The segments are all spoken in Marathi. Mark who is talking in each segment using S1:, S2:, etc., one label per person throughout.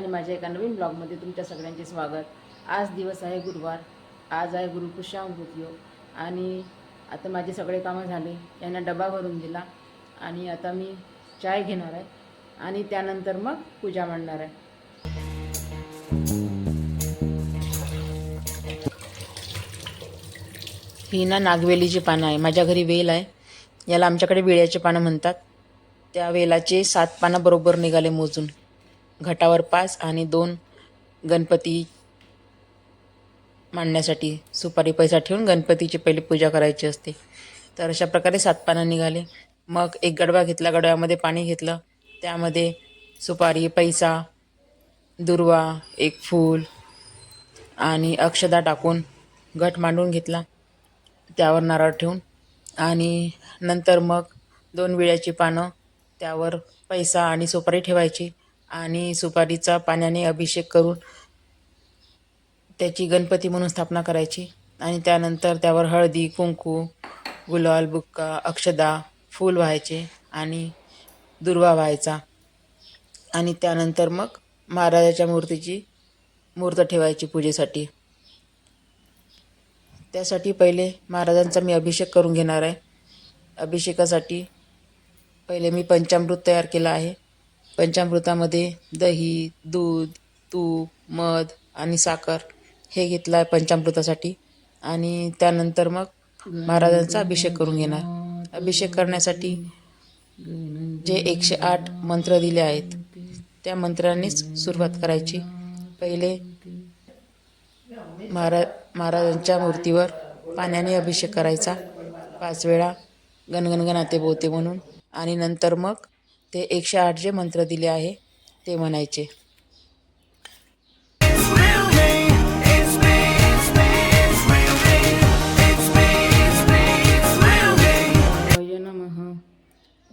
S1: आणि माझ्या एका नवीन ब्लॉगमध्ये तुमच्या सगळ्यांचे स्वागत. आज दिवस आहे गुरुवार. आज आहे गुरुपुष्यामृत योग आणि आता माझे सगळे कामं झाले. यांना डबा भरून दिला. आणि आता मी चाय घेणार आहे. आणि त्यानंतर मग पूजा मांडणार आहे. ही ना नागवेलीची पानं आहे. माझ्या घरी वेल आहे. याला आमच्याकडे विळ्याची पानं म्हणतात. त्या वेलाचे सात पानं बरोबर निघाले मोजून. घटावर पाच आणि दोन गणपती मांडण्यासाठी सुपारी पैसा ठेवून गणपतीची पहिली पूजा करायची असते. तर अशा प्रकारे सात पानं निघाले. मग एक गडवा घेतला. गडव्यामध्ये पाणी घेतलं. त्यामध्ये सुपारी पैसा दुर्वा एक फूल आणि अक्षदा टाकून घट मांडून घेतला. त्यावर नारळ ठेवून आणि नंतर मग दोन विळ्याची पानं त्यावर पैसा आणि सुपारी ठेवायची. आणि सुपारीचा पाण्याने अभिषेक करून त्याची गणपती म्हणून स्थापना करायची. आणि त्यानंतर त्यावर हळदी कुंकू गुलाल बुक्का अक्षदा फूल व्हायचे आणि दुर्वा व्हायचा. आणि त्यानंतर मग महाराजाच्या मूर्तीची मूर्त ठेवायची पूजेसाठी. त्यासाठी पहिले महाराजांचा मी अभिषेक करून घेणार आहे. अभिषेकासाठी पहिले मी पंचामृत तयार केलं आहे. पंचामृतामध्ये दही दूध तूप मध आणि साखर हे घेतलं आहे पंचामृतासाठी. आणि त्यानंतर मग महाराजांचा अभिषेक करून घेणार. अभिषेक करण्यासाठी जे एकशे आठ मंत्र दिले आहेत त्या मंत्रांनीच सुरुवात करायची. पहिले महारा महाराजांच्या मूर्तीवर पाण्याने अभिषेक करायचा. पाच वेळा गणगणगणाते बोते म्हणून. आणि नंतर मग ते एकशे आठ जे मंत्र दिले आहे ते म्हणायचे.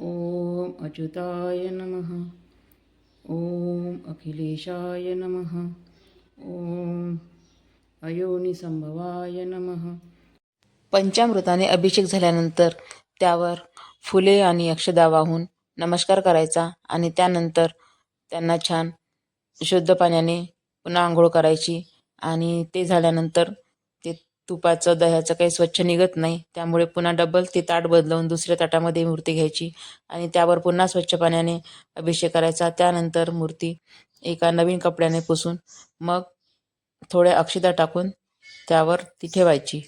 S1: ॐ अच्युताय नमः। ॐ अखिलेशाय नमः। ॐ अयोनिसंभवाय नमः। पंचामृताने अभिषेक झाल्यानंतर त्यावर फुले आणि अक्षदा वाहून नमस्कार करायचा आणि त्यानंतर त्यांना छान शुद्ध पाण्याने पुन्हा आंघोळ करायची. आणि ते झाल्यानंतर ते तुपाचं दह्याचं काही स्वच्छ निघत नाही. त्यामुळे पुन्हा डबल ते ताट बदलवून दुसऱ्या ताटामध्ये मूर्ती घ्यायची. आणि त्यावर पुन्हा स्वच्छ पाण्याने अभिषेक करायचा. त्यानंतर मूर्ती एका नवीन कपड्याने पुसून मग थोड्या अक्षदा टाकून त्यावर ती ठेवायची.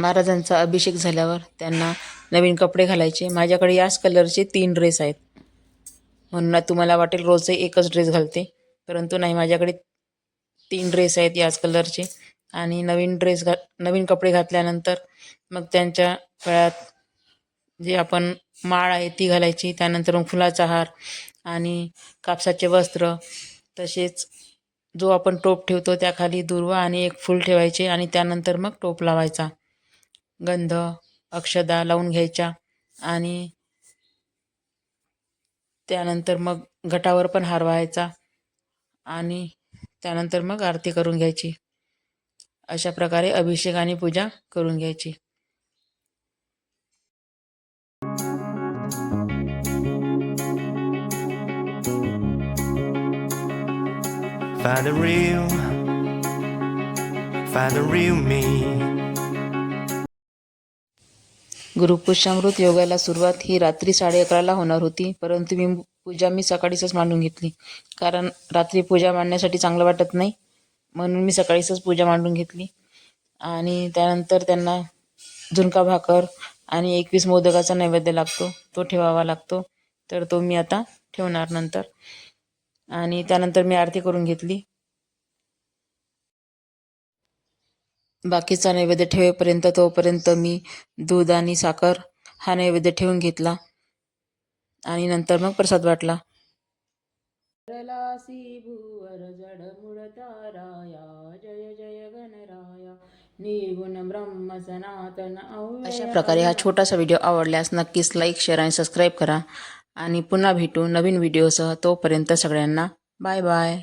S1: महाराजांचा अभिषेक झाल्यावर त्यांना नवीन कपडे घालायचे. माझ्याकडे याच कलरचे तीन ड्रेस आहेत. म्हणून तुम्हाला वाटेल रोज एकच ड्रेस घालते. परंतु नाही माझ्याकडे तीन ड्रेस आहेत याच कलरचे. आणि नवीन ड्रेस घा नवीन कपडे घातल्यानंतर मग त्यांच्या गळ्यात जे आपण माळ आहे ती घालायची. त्यानंतर मग फुलाचा हार आणि कापसाचे वस्त्र. तसेच जो आपण टोप ठेवतो त्याखाली दुर्वा आणि एक फूल ठेवायचे आणि त्यानंतर मग टोप लावायचा. गंध अक्षदा लावून घ्यायच्या आणि त्यानंतर मग घटावर पण हार व्हायचा आणि त्यानंतर मग आरती करून घ्यायची अशा प्रकारे अभिषेक आणि पूजा करून घ्यायची
S2: Find the real, find the real me.
S1: Gurupushyamrit योगाला सुरुवात ही रात्री साडे अकराला होणार होती परंतु मी पूजा मी सकाळीच मांडून घेतली. कारण रात्री पूजा मांडण्यासाठी चांगलं वाटत नाही म्हणून मी सकाळीच पूजा मांडून घेतली. आणि त्यानंतर त्यांना झुणका भाकर आणि एकवीस मोदकाचा नैवेद्य लागतो तो ठेवावा लागतो. तर तो मी आता ठेवणार नंतर. आणि त्यानंतर मी आरती करून घेतली. बाकीचा नैवेद्य ठेवेपर्यंत तोपर्यंत मी दूध आणि साखर हा नैवेद्य ठेवून घेतला आणि नंतर मग प्रसाद वाटला. जय जय गणराया निर्गुण ब्रह्म सनातन अशा प्रकारे हा छोटासा व्हिडिओ आवडल्यास नक्कीच लाईक शेअर आणि सबस्क्राईब करा. आणि पुन्हा भेटू नवीन व्हिडिओसह तोपर्यंत सगळ्यांना बाय बाय